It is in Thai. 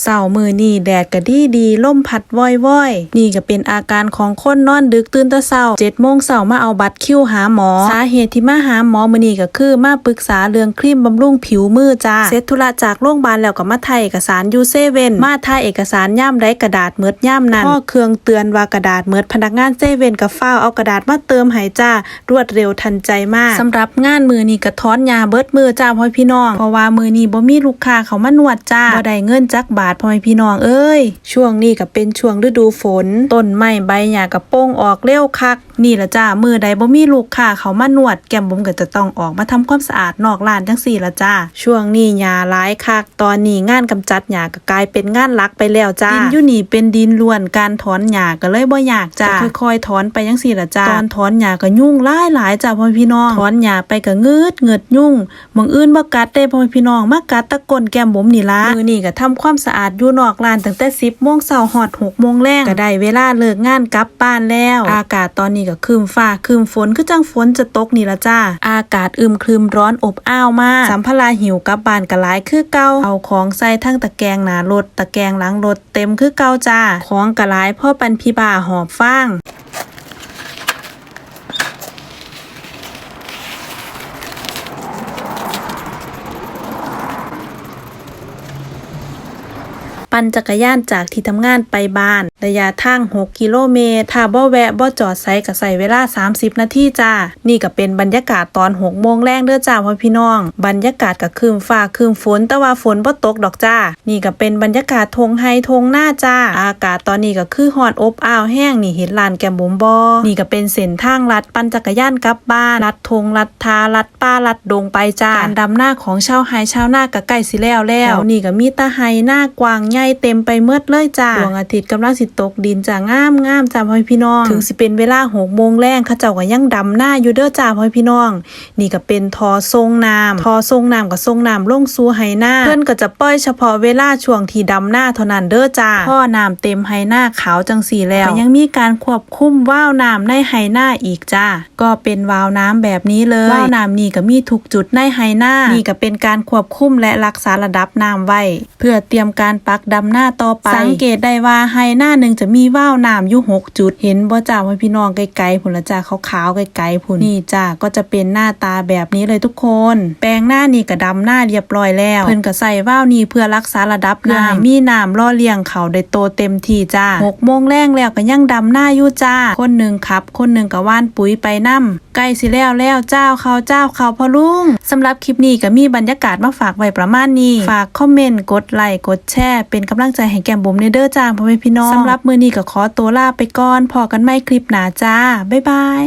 เสาร์มือนี่แดดก็ดีดีล่มพัดว้อยว้อยนี่ก็เป็นอาการของคนนอนดึกตื่นแตะเช้าเจ็ดโมงเช้ามาเอาบัตรคิวหาหมอ สาเหตุที่มาหาหมอมือนี่ก็คือมาปรึกษาเรื่องครีมบำรุงผิวมือจ้าเสร็จธุระจากโรงพยาบาลแล้วก็มาถ่ายเอกสารยูเซเว่นมาถ่ายเอกสารย่ามได้กระดาษเมิดย่ามนั้นพ่อเครื่องเตือนว่ากระดาษเมิดพนักงานเซเว่นก็ฟ้าเอากระดาษมาเติมให้จ้ารวดเร็วทันใจมากสำหรับงานมือนี่ก็ถอนยาเบิดมือจ้าพ่อพี่น้องเพราะว่ามือนี่บ่มีลูกค้าเขามานวดจ้าบ่ได้เงินจักบาทพ่อพี่น้องเอ้ย ช่วงนี้ก็เป็นช่วงฤดูฝน ต้นไม้ใบหญ้าก็โป้งออกเร็วคัก นี่ละจ้ามือใดบ่มีลูกค้าเขามานวด แก้มบุ๋มก็จะต้องออกมาทำความสะอาดนอกร้านจังสี่ละจ้า ช่วงนี้หญ้าหลายคัก ตอนนี้งานกำจัดหญ้าก็กลายเป็นงานหลักไปแล้วจ้า ดินอยู่นี่เป็นดินล้วนการถอนหญ้าก็เลยบ่ยากจ้าค่อยๆถอนไปจังสี่ละจ้าตอนถอนหญ้าก็ยุ่งหลายหลายจ้าพ่อพี่น้องถอนหญ้าไปก็งืดเงืดยุ่งมองอื่นบ่กัดได้พ่อพี่น้องมากัดตะกนแก้มบุ๋มนี่ละมือนี่ก็ทำความสะอาดอยู่นอกลานตั้งแต่สิบโมงเช้าหอดหกโมงแรงก็ได้เวลาเลิกงานกลับบ้านแล้ว อากาศตอนนี้ก็คืมฟ้าคืมฝนคือจังฝนจะตกนี่ละจ้า อากาศอึมครึมร้อนอบอ้าวมากสัมภาระหิวกลับบ้านก็หลายคือเก่าเอาของใส่ทั้งตะแกรงหนารถตะแกรงหลังรถเต็มคือเก่าจ้า ของก็หลายพ่อปันพี่บ่าหอบฟาง ปั่นจักรยานจากที่ทำงานไปบ้าน ระยะทาง 6 กิโลเมตร ถ้าบ่แวะบ่จอดไซก็ใส่เวลา 30 นาทีจ้า นี่ก็เป็นบรรยากาศตอน 6 โมงแรงเด้อจ้าพ่อพี่น้อง บรรยากาศก็คืมฟ้าคืมฝนแต่ว่าฝนบ่ตกดอกจ้า นี่ก็เป็นบรรยากาศทงไฮทงหน้าจ้า อากาศตอนนี้ก็คือฮอดอบอ้าวแห้งนี่เห็นลานแกมบุมบอนี่ก็เป็นเส้นทางลัดปั่นจักรยานกลับบ้านลัดทงลัดทาลัดป้าลัดดงไปจ้าการดำหน้าของชาวไฮชาวหน้าก็ใกล้สิแล้วแล้ว นี่ก็มีตาไฮหน้ากวางใหญ่เต็มไปเมืดเลยจ้าดวงอาทิตย์กำลังสิตกดินจ้างามงามจ้าพ่อพี่น้อง ถึงสิเป็นเวลาหกโมงแรงเขาเจ้าก็ยังดำหน้าอยู่เด้อจ้าพ่อพี่น้อง นี่ก็เป็นทอทรงน้ำทอทรงน้ำกับทรงน้ำลงสู่ไหหน้า เพิ่นก็จะปล่อยเฉพาะเวลาช่วงที่ดำหน้าเท่านั้นเด้อจ้าพ่อน้ำเต็มไหหน้าขาวจังสีแล้วก็ยังมีการควบคุมว่าวน้ำในไหหน้าอีกจ้าก็เป็นวาล์วน้ำแบบนี้เลยว่าวน้ำนี่ก็มีทุกจุดในไหหน้านี่ก็เป็นการควบคุมและรักษาระดับน้ำไว้ เพื่อเตรียมการปักดำหน้าต่อไป สังเกตได้ว่าไหหน้าหนึ่งจะมีว่าวน้ำอยู่หกจุด เห็นบ่จ้าว่าพี่น้องไกลๆผุนละจ้าขาวๆไกลๆผุนนี่จ้าก็จะเป็นหน้าตาแบบนี้เลยทุกคน แปรงหน้านี่ก็ดำหน้าเรียบร้อยแล้ว เพิ่นก็ใส่ว่าวนี่เพื่อรักษาระดับน้ำให้มีน้ำล่อเลี้ยงเขาได้โตเต็มที่จ้าหกโมงแรงแล้วก็ยังดำหน้าอยู่จ้า คนหนึ่งขับ คนหนึ่งก็ว่านปุ๋ยไปนํใกล้สิแล้วแล้วเจ้าเขาเจ้าเขาพ่อลุงสำหรับคลิปนี้ก็มีบรรยากาศมาฝากไว้ประมาณนี้ ฝากคอมเมนต์กดไลค์กดแชร์เป็นกำลังใจให้แก้มบุ๋มในเด้อจ้าพ่อแม่พี่น้องสำหรับมือนี้ก็ขอตัวลาไปก่อนพอกันไม่คลิปหนาจ้าบ๊ายบาย